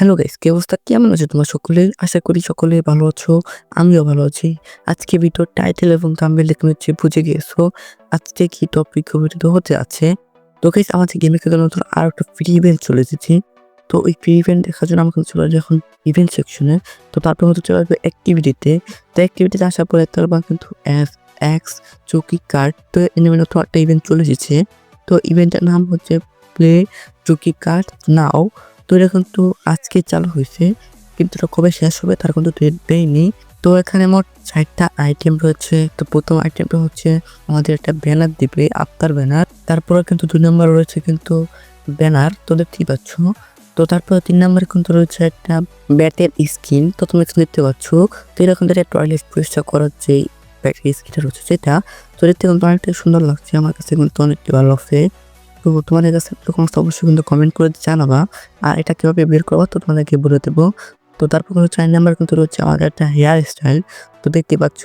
Hello guys কি অবস্থা? কেমন আছে তোমার সকলে? আশা করি সকলে ভালো আছো, আমিও ভালো আছি। আজকে ভিডিও টাইটেল এবং থাম্বনেল দেখে হচ্ছে বুঝে গিয়েছো। আজকে কি টপিক ভিডিও হতে আছে তো গাইস আমাদের গেমে খেলে নতুন আর একটা ফ্রি ইভেন্ট চলে এসেছি। তো ওই ফ্রি ইভেন্ট দেখার জন্য আমাকে চলে আসবে এখন ইভেন্ট সেকশনে তো তারপর হচ্ছে চলে আসবে অ্যাক্টিভিটিতে তো। অ্যাক্টিভিটিতে আসার পরে তারপর কিন্তু এফ এক্স চৌকি কার্ড তো এনে নতুন একটা ইভেন্ট চলে এসেছে। তো ইভেন্টের নাম হচ্ছে প্লে চৌকি কার্ড নাও তো এটা কিন্তু আজকে চালু হয়েছে, কিন্তু এটা কবে শেষ হবে তার কিন্তু ডেট দেয়নি তো এখানে মোট চারটা আইটেম রয়েছে। তো প্রথম আইটেমটা হচ্ছে আমাদের একটা ব্যানার দিবে আফতার ব্যানার তারপরে কিন্তু দুই নম্বর রয়েছে কিন্তু ব্যানার তো দেখতেই পাচ্ছ। তো তারপর তিন নম্বরে কিন্তু রয়েছে একটা ব্যাটের স্কিন তো তুমি এখানে দেখতে পাচ্ছ। তো এরকম একটা টয়লেট পরিষ্কার করার যে ব্যাটের স্কিনটা রয়েছে সেটা, তো দেখতে কিন্তু অনেকটা সুন্দর লাগছে। আমার কাছে কিন্তু অনেকটা ভালো লাগছে। তো তোমাদের কাছে তখন অবশ্যই কিন্তু কমেন্ট করে জানাবা। আর এটা কীভাবে বের করব তো তোমাদেরকে বলে দেবো। তো তারপর হচ্ছে চার নাম্বার কিন্তু রয়েছে আমাদের একটা হেয়ার স্টাইল তো দেখতে পাচ্ছ,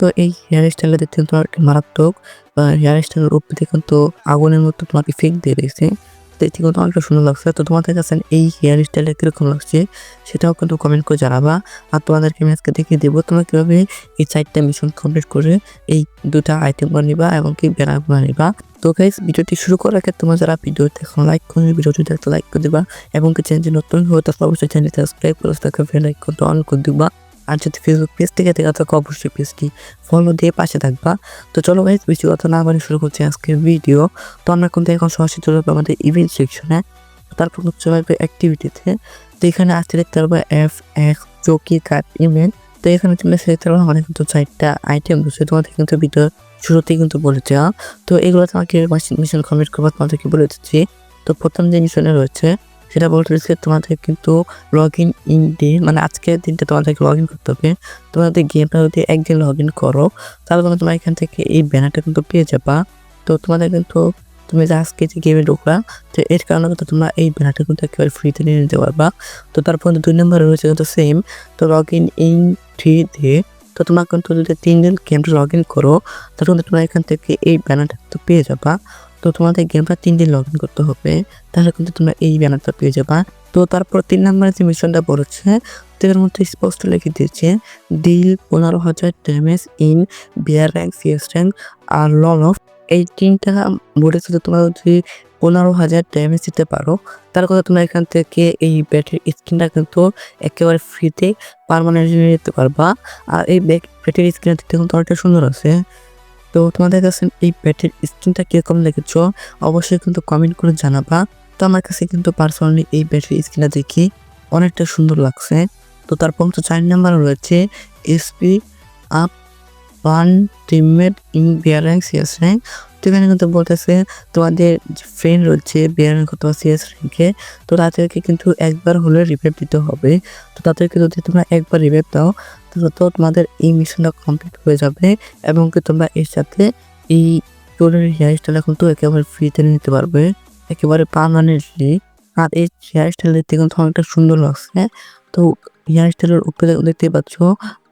তো এই হেয়ার স্টাইলটা দেখতে কিন্তু মারাত্মক। হেয়ার স্টাইলের উপরে কিন্তু আগুনের মতো তোমার ইফেক্ট দিয়ে দিয়েছে। দেখতে কিন্তু অনেকটা সুন্দর লাগছে। তো তোমাদের কাছে এই হেয়ার স্টাইলটা কীরকম লাগছে, সেটাও কিন্তু কমেন্ট করে জানাবা। আর তোমাদেরকে আমি আজকে দেখিয়ে দেবো তোমরা কীভাবে এই চারটা মিশন কমপ্লিট করে এই দুটা আইটেম নিবা এবং কি ব্যানারগুলো নিবা। তো গাইস ভিডিওটি শুরু করার আগে তোমরা যারা ভিডিওতে এখন লাইক করে, ভিডিওটি দেখতে লাইক করে দিবা। এবং চ্যানেলটি নতুন হয়ে তাহলে অবশ্যই চ্যানেলটি সাবস্ক্রাইব করে তাকে বেল আইকনটা অন করে দিবা। আর যদি ফেসবুক পেজ থেকে দেখা থাকে, অবশ্যই পেজটি ফলো দিয়ে পাশে থাকবা। তো চলো গাইস বেশি কথা না বলে শুরু করছি আজকের ভিডিও তো আমরা কিন্তু এখন সরাসরি চলে যাব আমাদের ইভেন্ট সেকশনে তারপর চলে আসবে অ্যাক্টিভিটিতে তো এখানে আসতে দেখতে পারব এফ এক্স চৌকি কার্ড ইভেন্ট তো এখানে দেখতে পারব আমাদের কিন্তু চারটা আইটেম রয়েছে। তোমাদের কিন্তু ভিডিও শুরুতেই কিন্তু বলে দেওয়া। তো এগুলো তোমাকে মিশন কমপ্লিট করব, তোমাদেরকে বলে দিচ্ছি। তো প্রথম যে মিশনে রয়েছে সেটা বলতে হচ্ছে তোমাদের কিন্তু লগ ইন ইন ডে মানে আজকের দিনটা তোমাদেরকে লগ ইন করতে হবে। তোমাদের গেমটা যদি একদিন লগ ইন করো, তাহলে তোমরা, তোমার এখান থেকে এই ব্যানারটা কিন্তু পেয়ে যাবা। তো তোমাদের কিন্তু, তুমি যে আজকে যে গেমে ঢুকলা, তো এর কারণে কিন্তু তোমরা এই ব্যানারটা কিন্তু একেবারে ফ্রিতে নিয়ে নিতে পারবা। তো তারপর দুই নম্বরে রয়েছে কিন্তু সেম তো log in in three day তো তোমার কিন্তু যদি তিন দিন গেমটা লগ ইন করো, তাহলে কিন্তু তোমরা এখান থেকে এই ব্যানারটা তো পেয়ে যাবা। তো তোমাদের গেমটা তিন দিন লগ ইন করতে হবে। তাহলে কিন্তু তোমরা এই ব্যানারটা পেয়ে যাবা। তো তারপর তিন নম্বরে যে মিশনটা বলেছে এর মধ্যে স্পষ্ট লিখে দিয়েছে ডিল পনেরো হাজার damage in BR rank CS rank আর লল অফ এই তিনটা বলেছে যে তোমরা যদি পনেরো হাজার ড্যামেজ দিতে পারো, তার কথা তোমরা এখান থেকে এই ব্যাটারি স্ক্রিনটা কিন্তু একেবারে ফ্রিতে পারমানেন্ট নিতে পারবা। আর এই ব্যাটারি স্ক্রিনটা দেখতে কিন্তু অনেকটা সুন্দর আছে। তো তোমাদের কাছে এই ব্যাটের স্ক্রিনটা কীরকম লেগেছ, অবশ্যই কিন্তু কমেন্ট করে জানাবা। তো আমার কাছে কিন্তু পার্সোনালি এই ব্যাটারি স্ক্রিনটা দেখি অনেকটা সুন্দর লাগছে। তো তারপর তো চার নাম্বার রয়েছে SP up one teammate in BR CS rank তো এখানে কিন্তু বলতেছে তোমাদের যে ফ্রেন্ড রয়েছে বিয়ার অথবা সিএস র্যাঙ্কে তো তাদেরকে কিন্তু একবার হলে রিভাইভ দিতে হবে। তো তাদেরকে যদি তোমরা একবার রিভাইভ দাও তাহলে তো তোমাদের এই মিশনটা কমপ্লিট হয়ে যাবে এবং কি তোমরা এর সাথে এই চুলের হেয়ার স্টাইলটা কিন্তু একেবারে ফ্রিতে নিতে পারবে। একেবারে পারমানেন্টলি আর এই হেয়ার স্টাইল দেখতে কিন্তু অনেকটা সুন্দর লাগছে। তো হেয়ার স্টাইলের উপরে দেখতে পাচ্ছ,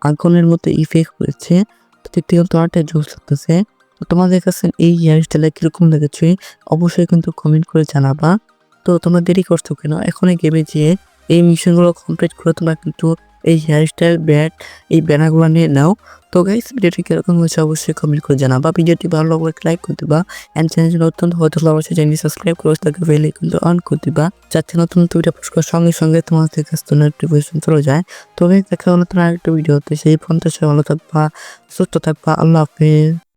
আগুনের মতো ইফেক্ট হয়েছে তো দেখতে কিন্তু অনেকটা জোস লাগতেছে। তো তোমাদের কাছে এই হেয়ার স্টাইলটা কীরকম লেগেছে, অবশ্যই কিন্তু কমেন্ট করে জানাবা। তো তোমরা দেরি করছ কেন? এখনই গেমে যেয়ে এই মিশনগুলো কমপ্লিট করে তোমরা কিন্তু এই হেয়ার স্টাইল ব্যাট এই ব্যানারগুলো নিয়ে নাও। তো গাইস ভিডিওটি কীরকম হয়েছে অবশ্যই কমেন্ট করে জানাবা। ভিডিওটি ভালো লাগলে লাইক করে দিবা। অ্যান্ড চ্যানেল অত্যন্ত হয়তো অবশ্যই চ্যানেল সাবস্ক্রাইব করে তাকে বেল কিন্তু অন করে দিবা। যাতে নতুন নতুন ভিডিও পোস্ট করার সঙ্গে সঙ্গে তোমাদের কাছে নোটিফিকেশন চলে যায়। তো গাইস দেখা হলো তোমার ভিডিও ভিডিওতে সেই ফোনটা সে ভালো থাকবা, সুস্থ থাকবা। আল্লাহ হাফিজ।